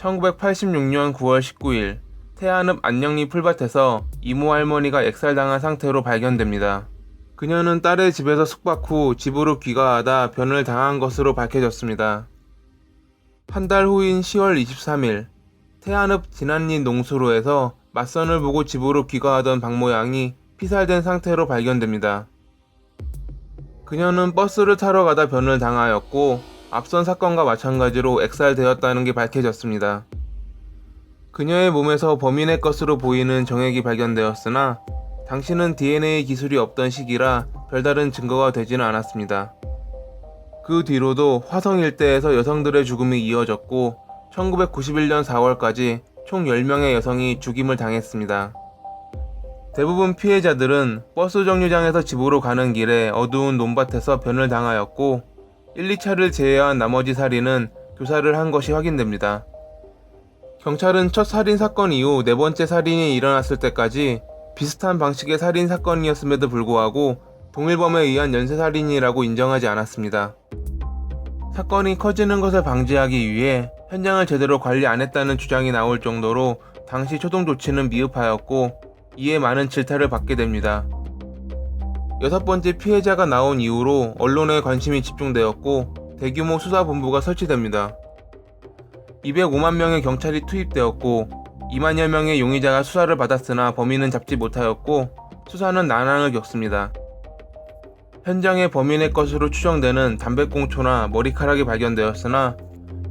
1986년 9월 19일 태안읍 안녕리 풀밭에서 이모 할머니가 액살당한 상태로 발견됩니다. 그녀는 딸의 집에서 숙박 후 집으로 귀가하다 변을 당한 것으로 밝혀졌습니다. 한 달 후인 10월 23일 태안읍 진안리 농수로에서 맞선을 보고 집으로 귀가하던 박 모양이 피살된 상태로 발견됩니다. 그녀는 버스를 타러 가다 변을 당하였고 앞선 사건과 마찬가지로 액살되었다는 게 밝혀졌습니다. 그녀의 몸에서 범인의 것으로 보이는 정액이 발견되었으나 당시는 DNA 기술이 없던 시기라 별다른 증거가 되지는 않았습니다. 그 뒤로도 화성 일대에서 여성들의 죽음이 이어졌고 1991년 4월까지 총 10명의 여성이 죽임을 당했습니다. 대부분 피해자들은 버스 정류장에서 집으로 가는 길에 어두운 논밭에서 변을 당하였고 1, 2차를 제외한 나머지 살인은 교사를 한 것이 확인됩니다. 경찰은 첫 살인 사건 이후 네 번째 살인이 일어났을 때까지 비슷한 방식의 살인 사건이었음에도 불구하고 동일범에 의한 연쇄살인이라고 인정하지 않았습니다. 사건이 커지는 것을 방지하기 위해 현장을 제대로 관리 안 했다는 주장이 나올 정도로 당시 초동 조치는 미흡하였고 이에 많은 질타를 받게 됩니다. 여섯 번째 피해자가 나온 이후로 언론에 관심이 집중되었고 대규모 수사본부가 설치됩니다. 205만 명의 경찰이 투입되었고 2만여 명의 용의자가 수사를 받았으나 범인은 잡지 못하였고 수사는 난항을 겪습니다. 현장에 범인의 것으로 추정되는 담배꽁초나 머리카락이 발견되었으나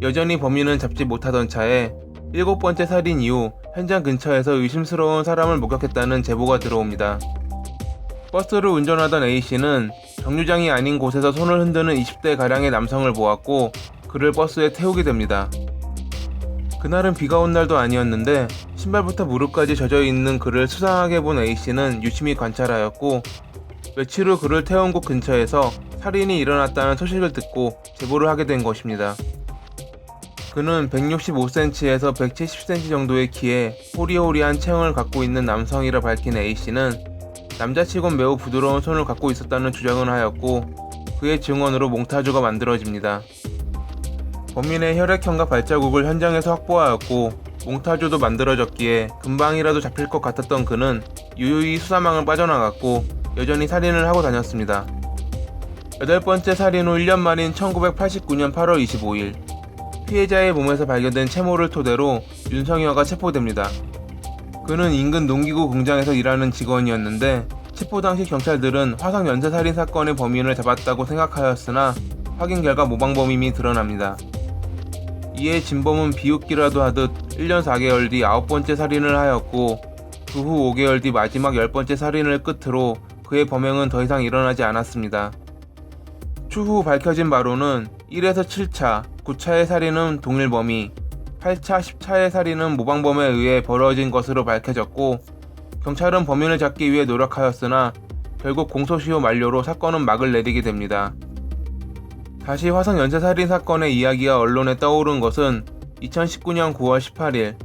여전히 범인은 잡지 못하던 차에 일곱 번째 살인 이후 현장 근처에서 의심스러운 사람을 목격했다는 제보가 들어옵니다. 버스를 운전하던 A씨는 정류장이 아닌 곳에서 손을 흔드는 20대 가량의 남성을 보았고 그를 버스에 태우게 됩니다. 그날은 비가 온 날도 아니었는데 신발부터 무릎까지 젖어 있는 그를 수상하게 본 A씨는 유심히 관찰하였고 며칠 후 그를 태운 곳 근처에서 살인이 일어났다는 소식을 듣고 제보를 하게 된 것입니다. 그는 165cm에서 170cm 정도의 키에 호리호리한 체형을 갖고 있는 남성이라 밝힌 A씨는 남자치곤 매우 부드러운 손을 갖고 있었다는 주장을 하였고 그의 증언으로 몽타주가 만들어집니다. 범인의 혈액형과 발자국을 현장에서 확보하였고 몽타주도 만들어졌기에 금방이라도 잡힐 것 같았던 그는 유유히 수사망을 빠져나갔고 여전히 살인을 하고 다녔습니다. 여덟 번째 살인 후 1년 만인 1989년 8월 25일 피해자의 몸에서 발견된 채모를 토대로 윤성여가 체포됩니다. 그는 인근 농기구 공장에서 일하는 직원이었는데 체포 당시 경찰들은 화성 연쇄살인 사건의 범인을 잡았다고 생각하였으나 확인 결과 모방범임이 드러납니다. 이에 진범은 비웃기라도 하듯 1년 4개월 뒤 아홉 번째 살인을 하였고 그 후 5개월 뒤 마지막 열 번째 살인을 끝으로 그의 범행은 더 이상 일어나지 않았습니다. 추후 밝혀진 바로는 1에서 7차, 9차의 살인은 동일 범위, 8차, 10차의 살인은 모방범에 의해 벌어진 것으로 밝혀졌고 경찰은 범인을 잡기 위해 노력하였으나 결국 공소시효 만료로 사건은 막을 내리게 됩니다. 다시 화성 연쇄살인 사건의 이야기가 언론에 떠오른 것은 2019년 9월 18일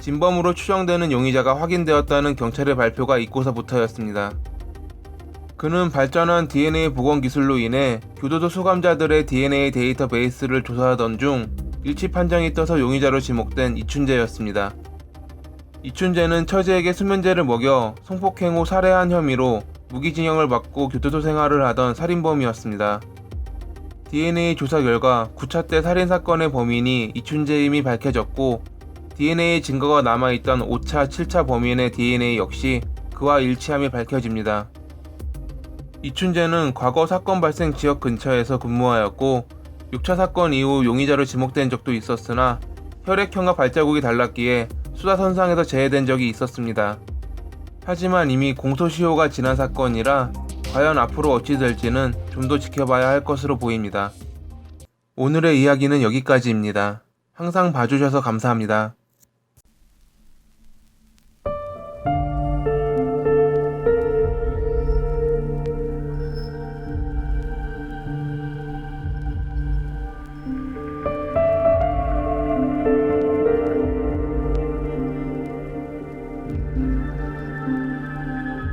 진범으로 추정되는 용의자가 확인되었다는 경찰의 발표가 있고서부터였습니다. 그는 발전한 DNA 복원 기술로 인해 교도소 수감자들의 DNA 데이터베이스를 조사하던 중 일치 판정이 떠서 용의자로 지목된 이춘재였습니다. 이춘재는 처제에게 수면제를 먹여 성폭행 후 살해한 혐의로 무기징역을 받고 교도소 생활을 하던 살인범이었습니다. DNA 조사 결과 9차 때 살인사건의 범인이 이춘재임이 밝혀졌고 DNA 증거가 남아있던 5차, 7차 범인의 DNA 역시 그와 일치함이 밝혀집니다. 이춘재는 과거 사건 발생 지역 근처에서 근무하였고 6차 사건 이후 용의자로 지목된 적도 있었으나 혈액형과 발자국이 달랐기에 수사 선상에서 제외된 적이 있었습니다. 하지만 이미 공소시효가 지난 사건이라 과연 앞으로 어찌 될지는 좀 더 지켜봐야 할 것으로 보입니다. 오늘의 이야기는 여기까지입니다. 항상 봐주셔서 감사합니다.